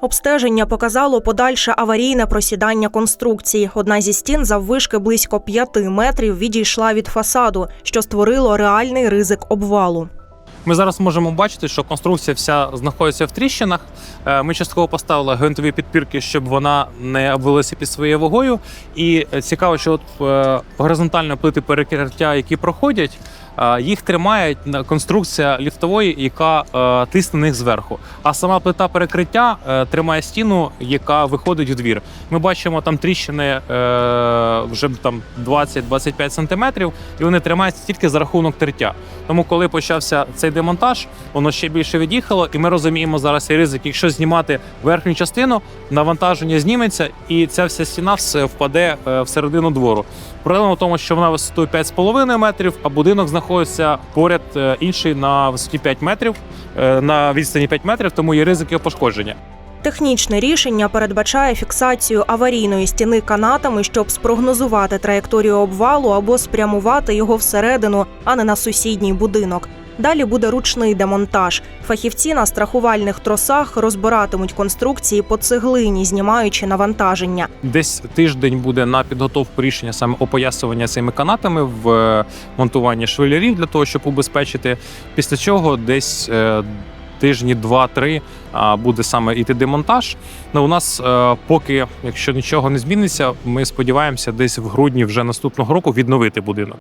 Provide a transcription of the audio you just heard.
Обстеження показало подальше аварійне просідання конструкції. Одна зі стін заввишки близько 5 метрів відійшла від фасаду, що створило реальний ризик обвалу. Ми зараз можемо бачити, що конструкція вся знаходиться в тріщинах. Е, Ми частково поставили гвинтові підпірки, щоб вона не обвелася під своєю вагою. І е, цікаво, що от е, горизонтальні плити перекриття, які проходять, їх тримає конструкція ліфтової, яка тисне на них зверху. А сама плита перекриття тримає стіну, яка виходить в двір. Ми бачимо там тріщини вже там 20-25 сантиметрів, і вони тримаються тільки за рахунок тертя. Тому, коли почався цей демонтаж, воно ще більше від'їхало, і ми розуміємо зараз цей ризик. Якщо знімати верхню частину, навантаження зніметься, і ця вся стіна впаде е, всередину двору. Проблема в тому, що вона висотою 5,5 метрів, а будинок знаходиться поряд е, інший на висоті 5 метрів, е, на відстані 5 метрів, тому є ризик його пошкодження. Технічне рішення передбачає фіксацію аварійної стіни канатами, щоб спрогнозувати траєкторію обвалу або спрямувати його всередину, а не на сусідній будинок. Далі буде ручний демонтаж. Фахівці на страхувальних тросах розбиратимуть конструкції по цеглині, знімаючи навантаження. Десь тиждень буде на підготовку рішення саме опоясування цими канатами в е, монтуванні швелярів для того, щоб убезпечити. Після чого десь е, тижні два-три буде саме іти демонтаж. Ну, у нас е, поки, якщо нічого не зміниться, ми сподіваємося, десь в грудні вже наступного року відновити будинок.